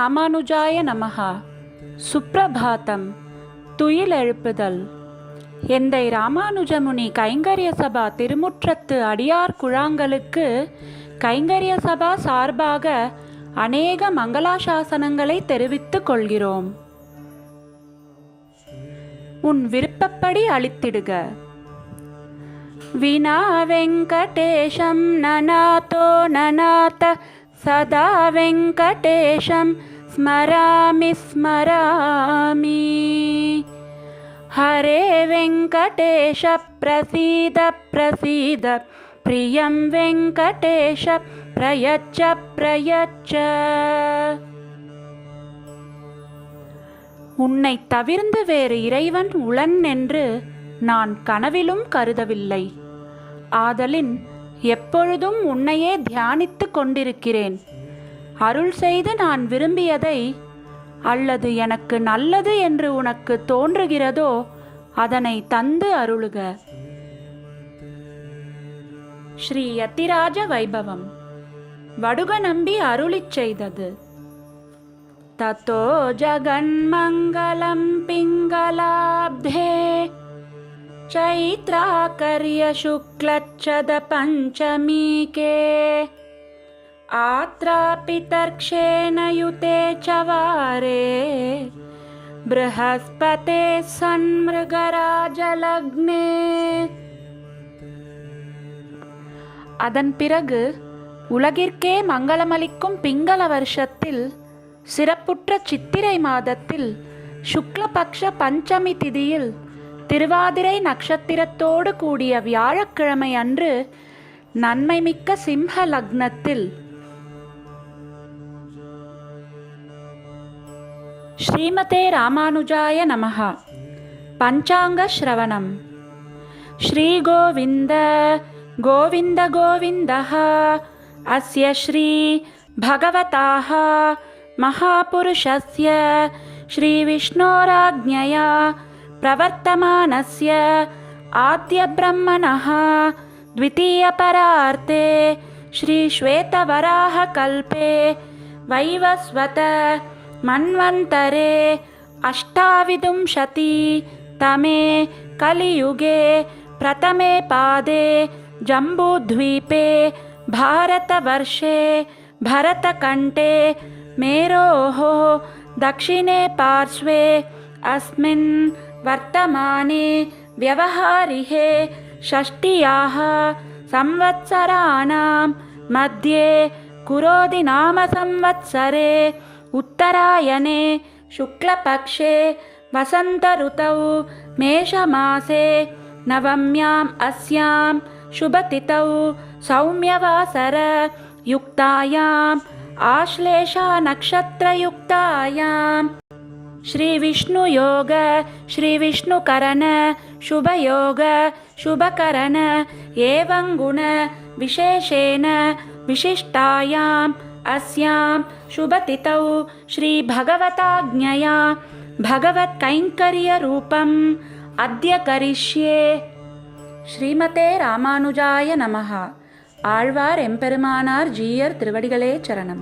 ராமானுஜாய நமகா சுப்ரபாத்தம். துயில் எழுப்புதல். எந்தை ராமானுஜமுனி கைங்கரிய சபா திருமுற்றத்து அடியார் குழாங்களுக்கு கைங்கரிய சபா சார்பாக அநேக மங்களாசாசனங்களை தெரிவித்துக் கொள்கிறோம். உன் விருப்பப்படி அளித்திடுக. வினா வெங்கடேஷம் நனாதோ நனாத்த सदा वेङ्कटेशं स्मरामि स्मरामि हरे वेङ्कटेश प्रसीद प्रसीद प्रियं वेङ्कटेश प्रयच्छ प्रयच्छ உன்னை தவிர்ந்து வேறு இறைவன் உளன் என்று நான் கனவிலும் கருதவில்லை ஆதலின் எப்பொழுதும் உன்னையே தியானித்து கொண்டிருக்கிறேன். அருள் செய்து நான் விரும்பியதை அல்லது எனக்கு நல்லது என்று உனக்கு தோன்றுகிறதோ அதனை தந்து அருளுக. ஸ்ரீ யத்திராஜ வைபவம். வடுக நம்பி அருளிச் செய்தது. தத்தோ ஜகன் ஜகன்மங்கலம் பிங்களாப்தே चैत्राकर्यशुक्लच्छदपञ्चमीके आत्रापितर्क्षेण युते च वारे बृहस्पते सन्मृगराजलग्ने அதன் பிறகு உலகிற்கே மங்களமளிக்கும் பிங்கள வருஷத்தில் சிறப்புற்ற சித்திரை மாதத்தில் சுக்லபக்ஷ பஞ்சமி திதியில் திருவாதிரை நட்சத்திரத்தோடு கூடிய வியாழக்கிழமை அன்று நன்மைமிக்க சிம்ஹ லக்னத்தில் ஸ்ரீமதே ராமானுஜாய நமஹா பஞ்சாங்க ஸ்ரவணம் श्रीगोविन्द गोविन्द गोविन्दः अस्य श्री भगवताः महापुरुषस्य श्रीविष्णोराज्ञया प्रवर्तमानस्य आद्यब्रह्मणः द्वितीयपरार्ते श्रीश्वेतवराहकल्पे वैवस्वत मन्वन्तरे अष्टाविंशति तमे कलियुगे प्रथमे पादे जम्बूद्वीपे भारतवर्षे भरतकण्ठे मेरोः दक्षिणे पार्श्वे अस्मिन् वर्तमाने व्यवहारिहे षष्ट्याः संवत्सराणां मध्ये कुरोधि नाम संवत्सरे उत्तरायणे शुक्लपक्षे वसन्तऋतौ मेषमासे नवम्याम् अस्यां शुभतिथौ सौम्यवासर युक्तायाम् आश्लेषा नक्षत्रयुक्तायाम् श्रीविष्णुयोग श्रीविष्णुकरण शुभयोग शुभकरण एवं गुण विशेषेण विशिष्टायाम् अस्यां शुभतिथौ श्रीभगवताज्ञया भगवत्कैङ्कर्यरूपम् अद्य करिष्ये ஸ்ரீமதே ராமானுஜாய நமஹ ஆழ்வார் எம்பெருமானார் ஜீயர் திருவடிகளே சரணம்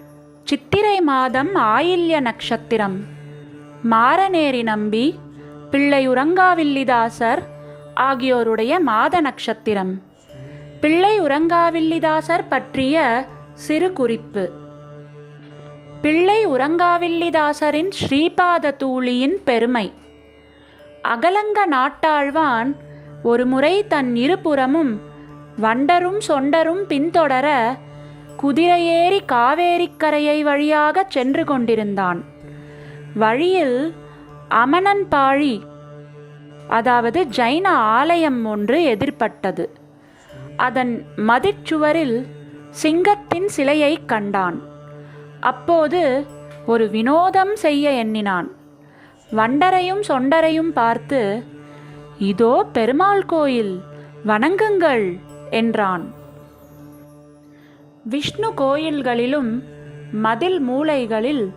சித்திரை மாதம் ஆயில்ய நட்சத்திரம் மாரநேரி நம்பி பிள்ளையுரங்காவில்லிதாசர் ஆகியோருடைய மாத நட்சத்திரம் பிள்ளை உரங்காவில்லிதாசர் பற்றிய சிறு குறிப்பு. பிள்ளை உரங்காவில்லிதாசரின் ஸ்ரீபாத தூளியின் பெருமை. அகலங்க நாட்டாழ்வான் ஒருமுறை தன் இருபுறமும் வண்டரும் சொண்டரும் பின்தொடர குதிரையேறி காவேரிக்கரையை வழியாகச் சென்று கொண்டிருந்தான் வழியில் அமனன்பாழி அதாவது ஜைன ஆலயம் ஒன்று எதிர்பட்டது. அதன் மதிச்சுவரில் சிங்கத்தின் சிலையைக் கண்டான். அப்போது ஒரு வினோதம் செய்ய எண்ணினான். வண்டரையும் சொண்டரையும் பார்த்து இதோ பெருமாள் கோயில் வணங்குங்கள் என்றான். விஷ்ணு கோயில்களிலும் மதில் மூலைகளில்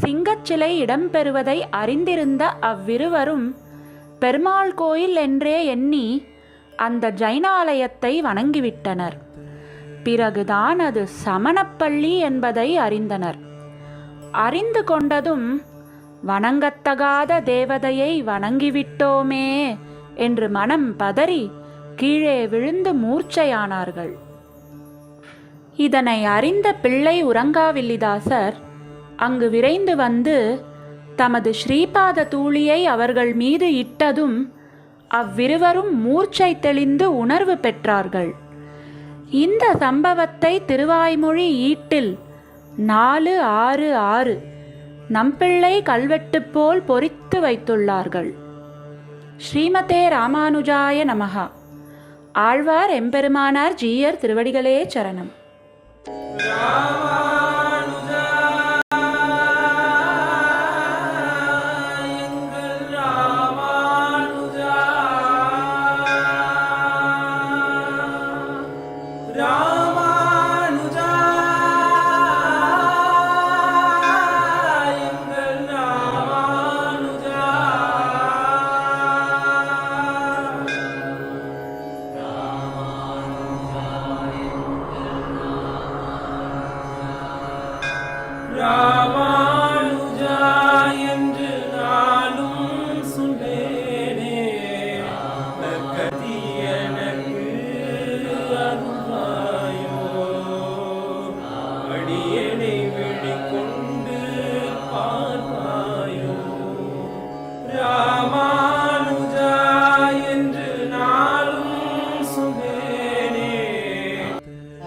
சிங்கச்சிலை இடம்பெறுவதை அறிந்திருந்த அவ்விருவரும் பெருமாள் கோயில் என்றே எண்ணி அந்த ஜைனாலயத்தை வணங்கிவிட்டனர். பிறகுதான் அது சமணப்பள்ளி என்பதை அறிந்தனர். அறிந்து கொண்டதும் வணங்கத்தகாத தேவதையை வணங்கிவிட்டோமே என்று மனம் பதறி கீழே விழுந்து மூர்ச்சையானார்கள். இதனை அறிந்த பிள்ளை உறங்காவில்லிதாசர் அங்கு விரைந்து வந்து தமது ஸ்ரீபாத தூளியை அவர்கள் மீது இட்டதும் அவ்விருவரும் மூர்ச்சை தெளிந்து உணர்வு பெற்றார்கள். இந்த சம்பவத்தை திருவாய்மொழி ஈட்டில் நாலு ஆறு ஆறு நம்பிள்ளை கல்வெட்டு போல் பொறித்து வைத்துள்ளார்கள். ஸ்ரீமதே ராமானுஜாய நமகா ஆழ்வார் எம்பெருமானார் ஜீயர் திருவடிகளே சரணம்.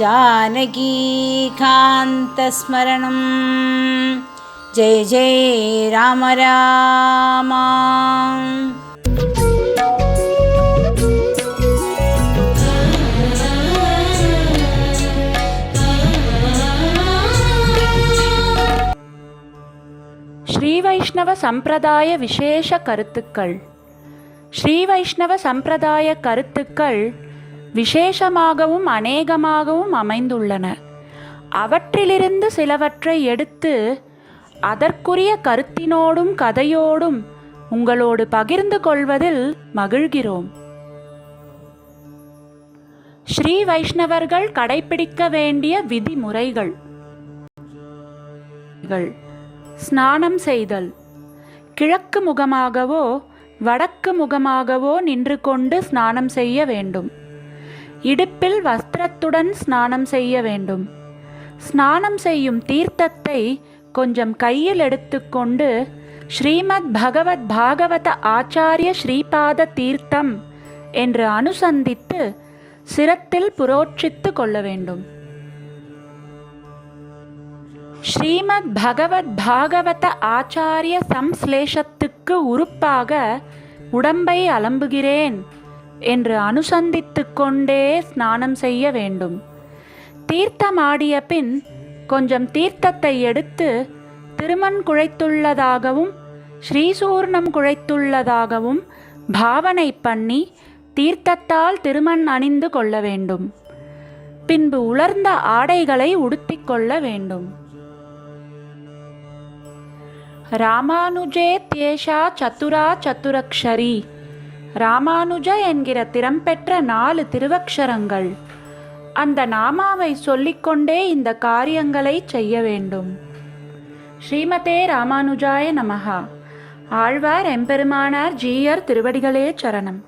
जानकीकान्तस्मरणं जय जय राम राम ஸ்ரீ வைஷ்ணவ சம்பிரதாய விசேஷ கருத்துக்கள் ஸ்ரீ வைஷ்ணவ சம்பிரதாய கருத்துக்கள் விசேஷமாகவும் அநேகமாகவும் அமைந்துள்ளன. அவற்றிலிருந்து சிலவற்றை எடுத்து அதற்குரிய கருத்தினோடும் கதையோடும் உங்களோடு பகிர்ந்து கொள்வதில் மகிழ்கிறோம். ஸ்ரீ வைஷ்ணவர்கள் கடைபிடிக்க வேண்டிய விதிமுறைகள். ஸ்நானம் செய்தல். கிழக்கு முகமாகவோ வடக்கு முகமாகவோ நின்று கொண்டு ஸ்நானம் செய்ய வேண்டும். இடுப்பில் வஸ்திரத்துடன் ஸ்நானம் செய்ய வேண்டும். ஸ்நானம் செய்யும் தீர்த்தத்தை கொஞ்சம் கையில் எடுத்துக்கொண்டு ஸ்ரீமத் பகவத் பாகவத ஆச்சாரிய ஸ்ரீபாத தீர்த்தம் என்று அனுசந்தித்து சிரத்தில் புரோட்சித்து கொள்ள வேண்டும். ஸ்ரீமத் பகவத் பாகவத ஆச்சாரிய சம்ஸ்லேஷத்துக்கு உறுப்பாக உடம்பை அலம்புகிறேன். என்று அனுசந்தித்து கொண்டே ஸ்நானம் செய்ய வேண்டும். தீர்த்தமாடிய பின் கொஞ்சம் தீர்த்தத்தை எடுத்து திருமண் குழைத்துள்ளதாகவும் ஸ்ரீசூர்ணம் குழைத்துள்ளதாகவும் பாவனை பண்ணி தீர்த்தத்தால் திருமண் அணிந்து கொள்ள வேண்டும். பின்பு உலர்ந்த ஆடைகளை உடுத்திக் கொள்ள வேண்டும். ராமானுஜே தேஷா சத்துரா சத்துரக்ஷரி ராமானுஜ என்கிற திறம்பெற்ற நாலு திருவக்ஷரங்கள். அந்த நாமாவை சொல்லிக்கொண்டே இந்த காரியங்களை செய்ய வேண்டும். ஸ்ரீமதே ராமானுஜாய நமஹா. ஆழ்வார் எம்பெருமானார் ஜீயர் திருவடிகளே சரணம்.